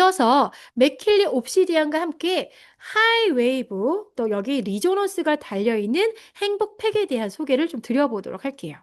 이어서 맥킬리 옵시디안과 함께 하이 웨이브 또 여기 리조넌스가 달려있는 행복 팩에 대한 소개를 좀 드려보도록 할게요.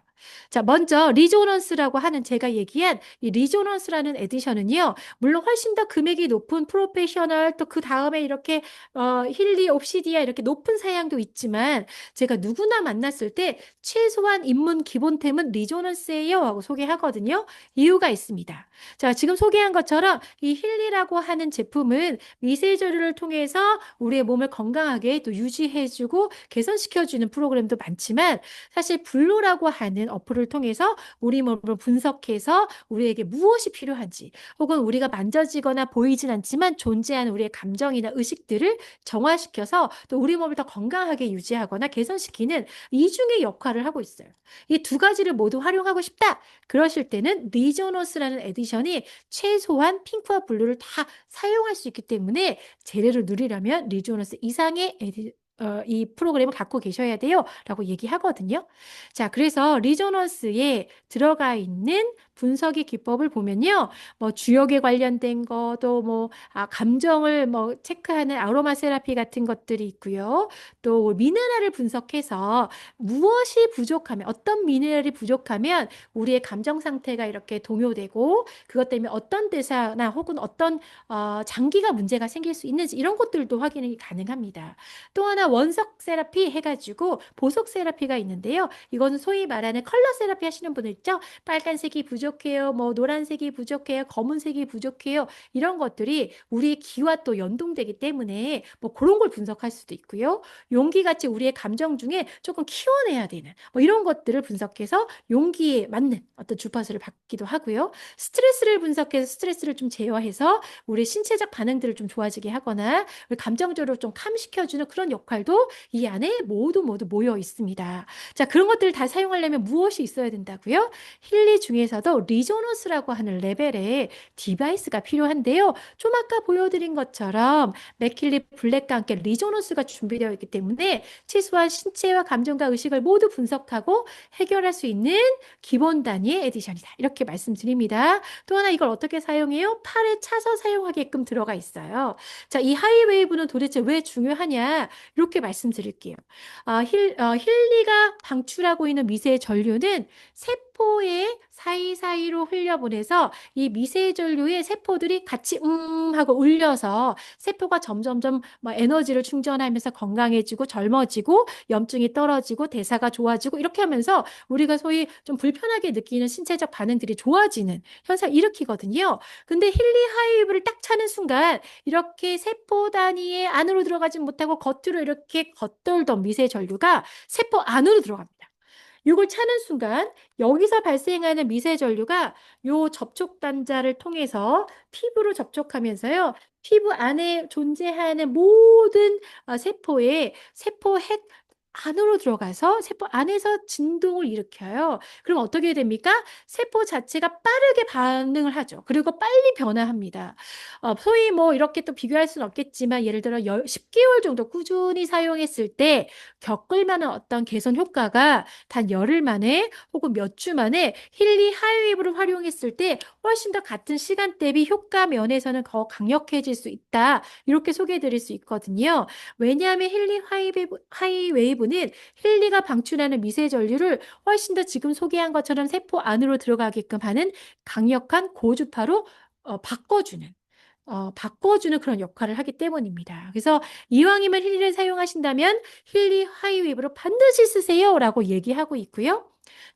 자, 먼저 리조넌스라고 하는 제가 얘기한 이 리조넌스라는 에디션은요. 물론 훨씬 더 금액이 높은 프로페셔널 또 그 다음에 이렇게 어, 힐리 옵시디아 이렇게 높은 사양도 있지만 제가 누구나 만났을 때 최소한 입문 기본템은 리조넌스예요 하고 소개하거든요. 이유가 있습니다. 자, 지금 소개한 것처럼 이 힐리라고 하는 제품은 미세 조류를 통해서 우리의 몸을 건강하게 또 유지해 주고 개선시켜 주는 프로그램도 많지만 사실 블루라고 하는 어플을 통해서 우리 몸을 분석해서 우리에게 무엇이 필요한지 혹은 우리가 만져지거나 보이진 않지만 존재하는 우리의 감정이나 의식들을 정화시켜서 또 우리 몸을 더 건강하게 유지하거나 개선시키는 이중의 역할을 하고 있어요. 이 두 가지를 모두 활용하고 싶다. 그러실 때는 리조너스라는 에디션이 최소한 핑크와 블루를 다 사용할 수 있기 때문에 재료를 누리려면 리조너스 이상의 에디, 어, 이 프로그램을 갖고 계셔야 돼요. 라고 얘기하거든요. 자, 그래서 리조너스에 들어가 있는 분석의 기법을 보면요. 뭐 주역에 관련된 거도 뭐 아, 감정을 뭐 체크하는 아로마 세라피 같은 것들이 있고요. 또 미네랄을 분석해서 무엇이 부족하면 어떤 미네랄이 부족하면 우리의 감정 상태가 이렇게 동요되고 그것 때문에 어떤 대사나 혹은 어떤 어, 장기가 문제가 생길 수 있는지 이런 것들도 확인이 가능합니다. 또 하나 원석 세라피 해가지고 보석 세라피가 있는데요. 이거는 소위 말하는 컬러 세라피 하시는 분들 있죠? 빨간색이 부족해요. 뭐 노란색이 부족해요. 검은색이 부족해요. 이런 것들이 우리의 기와 또 연동되기 때문에 뭐 그런 걸 분석할 수도 있고요. 용기 같이 우리의 감정 중에 조금 키워내야 되는 뭐 이런 것들을 분석해서 용기에 맞는 어떤 주파수를 받기도 하고요. 스트레스를 분석해서 스트레스를 좀 제어해서 우리 신체적 반응들을 좀 좋아지게 하거나 우리 감정적으로 좀 캄시켜주는 그런 역할 도 이 안에 모두 모두 모여 있습니다. 자, 그런 것들을 다 사용하려면 무엇이 있어야 된다고요? 힐리 중에서도 리조너스라고 하는 레벨의 디바이스가 필요한데요. 좀 아까 보여드린 것처럼 맥킬리 블랙과 함께 리조너스가 준비되어 있기 때문에 최소한 신체와 감정과 의식을 모두 분석하고 해결할 수 있는 기본 단위의 에디션이다. 이렇게 말씀드립니다. 또 하나 이걸 어떻게 사용해요? 팔에 차서 사용하게끔 들어가 있어요. 자, 이 하이웨이브는 도대체 왜 중요하냐? 이렇게 말씀드릴게요. 아, 힐, 어, 힐리가 방출하고 있는 미세 전류는 세 포의 사이사이로 흘려보내서 이 미세 전류의 세포들이 같이 음 하고 울려서 세포가 점점점 뭐 에너지를 충전하면서 건강해지고 젊어지고 염증이 떨어지고 대사가 좋아지고 이렇게 하면서 우리가 소위 좀 불편하게 느끼는 신체적 반응들이 좋아지는 현상을 일으키거든요. 근데 힐리 하이브를 딱 차는 순간 이렇게 세포 단위의 안으로 들어가지 못하고 겉으로 이렇게 겉돌던 미세 전류가 세포 안으로 들어갑니다. 이걸 차는 순간 여기서 발생하는 미세 전류가 요 접촉 단자를 통해서 피부로 접촉하면서요. 피부 안에 존재하는 모든 어, 세포에 세포 핵 안으로 들어가서 세포 안에서 진동을 일으켜요. 그럼 어떻게 됩니까? 세포 자체가 빠르게 반응을 하죠. 그리고 빨리 변화합니다. 어, 소위 뭐 이렇게 또 비교할 수는 없겠지만 예를 들어 10개월 정도 꾸준히 사용했을 때 겪을 만한 어떤 개선 효과가 단 열흘 만에 혹은 몇 주 만에 힐리 하이웨이브를 활용했을 때 훨씬 더 같은 시간 대비 효과 면에서는 더 강력해질 수 있다. 이렇게 소개해 드릴 수 있거든요. 왜냐하면 힐리 하이웨이브, 하이웨이브 는 힐리가 방출하는 미세 전류를 훨씬 더 지금 소개한 것처럼 세포 안으로 들어가게끔 하는 강력한 고주파로 어, 바꿔주는 어, 바꿔주는 그런 역할을 하기 때문입니다. 그래서 이왕이면 힐리를 사용하신다면 힐리 하이웨이브로 반드시 쓰세요 라고 얘기하고 있고요.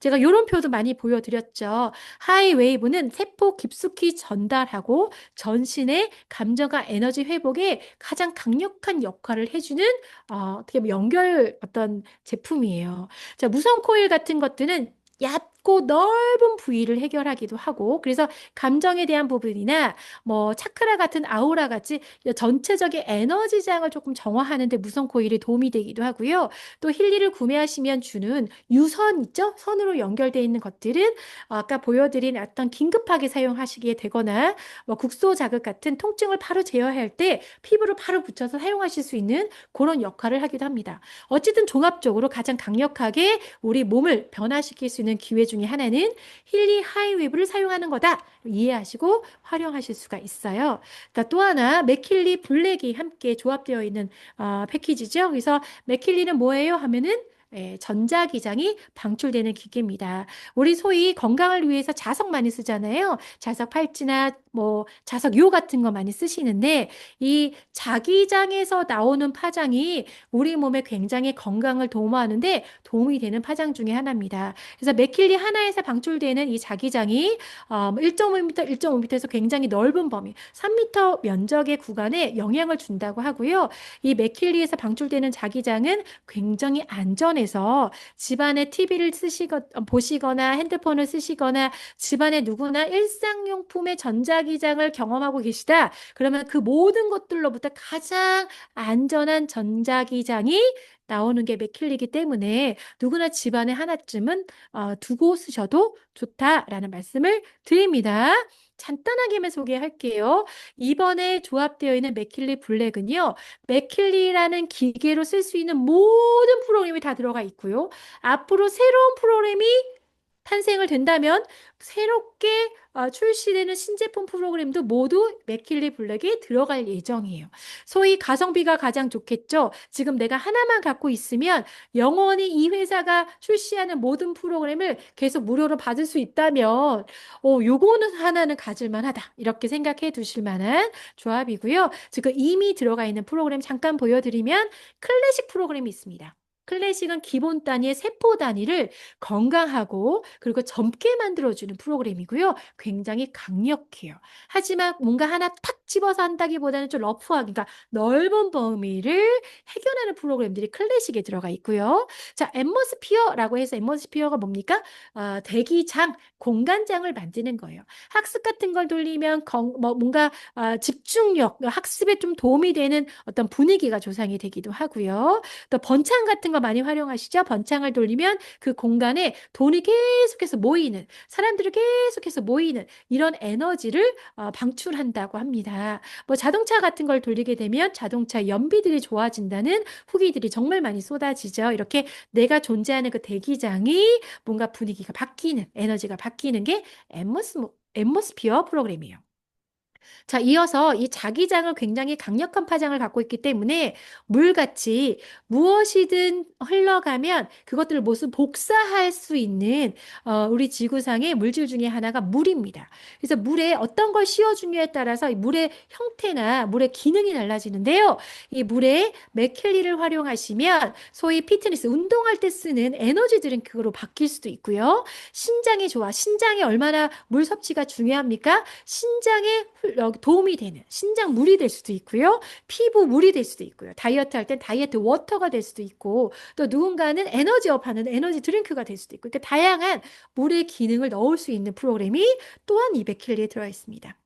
제가 이런 표도 많이 보여드렸죠. 하이 웨이브는 세포 깊숙이 전달하고 전신의 감정과 에너지 회복에 가장 강력한 역할을 해주는 어, 어떻게 보면 연결 어떤 제품이에요. 자, 무선 코일 같은 것들은 얕고 넓은 부위를 해결하기도 하고 그래서 감정에 대한 부분이나 뭐 차크라 같은 아우라 같이 전체적인 에너지장을 조금 정화하는 데 무선 코일이 도움이 되기도 하고요. 또 힐리를 구매하시면 주는 유선 있죠? 선으로 연결되어 있는 것들은 아까 보여드린 어떤 긴급하게 사용하시게 되거나 뭐 국소 자극 같은 통증을 바로 제어할 때 피부를 바로 붙여서 사용하실 수 있는 그런 역할을 하기도 합니다. 어쨌든 종합적으로 가장 강력하게 우리 몸을 변화시킬 수 있는 기회 중 중에 하나는 힐리 하이웨브를 사용하는 거다. 이해하시고 활용하실 수가 있어요. 그러니까 또 하나 맥킬리 블랙이 함께 조합되어 있는 어, 패키지죠. 그래서 맥킬리는 뭐예요? 하면은 예, 전자기장이 방출되는 기계입니다. 우리 소위 건강을 위해서 자석 많이 쓰잖아요. 자석 팔찌나 뭐 자석요 같은 거 많이 쓰시는데 이 자기장에서 나오는 파장이 우리 몸에 굉장히 건강을 도모하는데 도움이 되는 파장 중에 하나입니다. 그래서 맥킬리 하나에서 방출되는 이 자기장이 어, 1.5m, 1.5m에서 굉장히 넓은 범위, 3m 면적의 구간에 영향을 준다고 하고요. 이 맥킬리에서 방출되는 자기장은 굉장히 안전해서 집안에 TV를 쓰시거, 보시거나 핸드폰을 쓰시거나 집안에 누구나 일상용품의 전자 기장을 경험하고 계시다. 그러면 그 모든 것들로부터 가장 안전한 전자기장이 나오는 게 맥킬리기 때문에 누구나 집안에 하나쯤은 어, 두고 쓰셔도 좋다라는 말씀을 드립니다. 간단하게만 소개할게요. 이번에 조합되어 있는 맥킬리 블랙은요. 맥킬리라는 기계로 쓸 수 있는 모든 프로그램이 다 들어가 있고요. 앞으로 새로운 프로그램이 탄생을 된다면 새롭게 어, 출시되는 신제품 프로그램도 모두 맥킬리 블랙에 들어갈 예정이에요. 소위 가성비가 가장 좋겠죠. 지금 내가 하나만 갖고 있으면 영원히 이 회사가 출시하는 모든 프로그램을 계속 무료로 받을 수 있다면 어, 요거는 하나는 가질만 하다. 이렇게 생각해 두실 만한 조합이고요. 지금 이미 들어가 있는 프로그램 잠깐 보여드리면 클래식 프로그램이 있습니다. 클래식은 기본 단위의 세포 단위를 건강하고 그리고 젊게 만들어주는 프로그램이고요. 굉장히 강력해요. 하지만 뭔가 하나 탁 집어서 한다기보다는 좀 러프하게, 그러니까 넓은 범위를 해결하는 프로그램들이 클래식에 들어가 있고요. 자, 앰모스피어라고 해서 앰모스피어가 뭡니까? 어, 대기장, 공간장을 만드는 거예요. 학습 같은 걸 돌리면 건, 뭐 뭔가 어, 집중력, 학습에 좀 도움이 되는 어떤 분위기가 조성이 되기도 하고요. 또 번창 같은 거 많이 활용하시죠? 번창을 돌리면 그 공간에 돈이 계속해서 모이는, 사람들이 계속해서 모이는 이런 에너지를 어, 방출한다고 합니다. 뭐 자동차 같은 걸 돌리게 되면 자동차 연비들이 좋아진다는 후기들이 정말 많이 쏟아지죠. 이렇게 내가 존재하는 그 대기장이 뭔가 분위기가 바뀌는, 에너지가 바뀌는 게 앰모스, 앰모스피어 프로그램이에요. 자, 이어서 이 자기장은 굉장히 강력한 파장을 갖고 있기 때문에 물같이 무엇이든 흘러가면 그것들을 모두 복사할 수 있는 어, 우리 지구상의 물질 중에 하나가 물입니다. 그래서 물에 어떤 걸 씌워주냐에 따라서 이 물의 형태나 물의 기능이 달라지는데요. 이 물에 맥켈리를 활용하시면 소위 피트니스 운동할 때 쓰는 에너지 드링크로 바뀔 수도 있고요. 신장이 좋아. 신장이 얼마나 물 섭취가 중요합니까? 신장에 어, 도움이 되는 신장 물이 될 수도 있고요. 피부 물이 될 수도 있고요. 다이어트 할 땐 다이어트 워터가 될 수도 있고 또 누군가는 에너지업 하는 에너지 드링크가 될 수도 있고 이렇게 다양한 물의 기능을 넣을 수 있는 프로그램이 또한 200킬리에 들어 있습니다.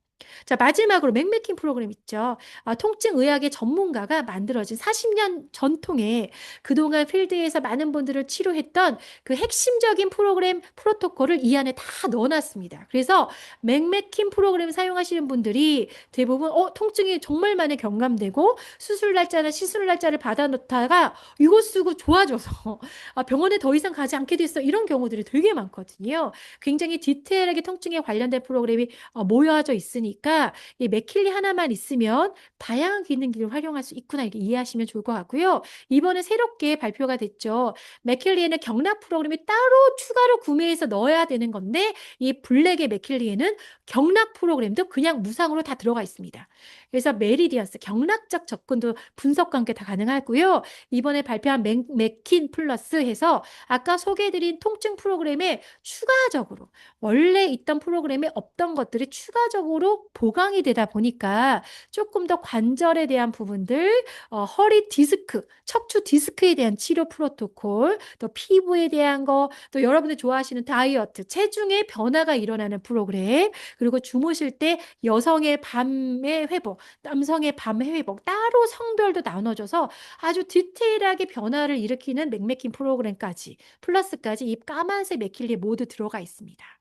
자, 마지막으로 맥메킨 프로그램 있죠. 아, 통증 의학의 전문가가 만들어진 40년 전통의 그동안 필드에서 많은 분들을 치료했던 그 핵심적인 프로그램 프로토콜을 이 안에 다 넣어놨습니다. 그래서 맥메킨 프로그램 사용하시는 분들이 대부분 어, 통증이 정말 많이 경감되고 수술 날짜나 시술 날짜를 받아놓다가 이거 쓰고 좋아져서 아, 병원에 더 이상 가지 않게 됐어. 이런 경우들이 되게 많거든요. 굉장히 디테일하게 통증에 관련된 프로그램이 어, 모여져 있으니 까 이 맥킬리 하나만 있으면 다양한 기능들을 활용할 수 있구나 이렇게 이해하시면 좋을 것 같고요. 이번에 새롭게 발표가 됐죠. 맥킬리에는 경락 프로그램이 따로 추가로 구매해서 넣어야 되는 건데 이 블랙의 맥킬리에는 경락 프로그램도 그냥 무상으로 다 들어가 있습니다. 그래서 메리디언스 경락적 접근도 분석과 함께 다 가능하고요. 이번에 발표한 맥, 맥킨 플러스 해서 아까 소개해드린 통증 프로그램에 추가적으로 원래 있던 프로그램에 없던 것들이 추가적으로 보강이 되다 보니까 조금 더 관절에 대한 부분들, 어, 허리 디스크, 척추 디스크에 대한 치료 프로토콜, 또 피부에 대한 거, 또 여러분들 좋아하시는 다이어트, 체중의 변화가 일어나는 프로그램, 그리고 주무실 때 여성의 밤의 회복, 남성의 밤의 회복, 따로 성별도 나눠져서 아주 디테일하게 변화를 일으키는 맥메킨 프로그램까지, 플러스까지 이 까만색 맥킬리에 모두 들어가 있습니다.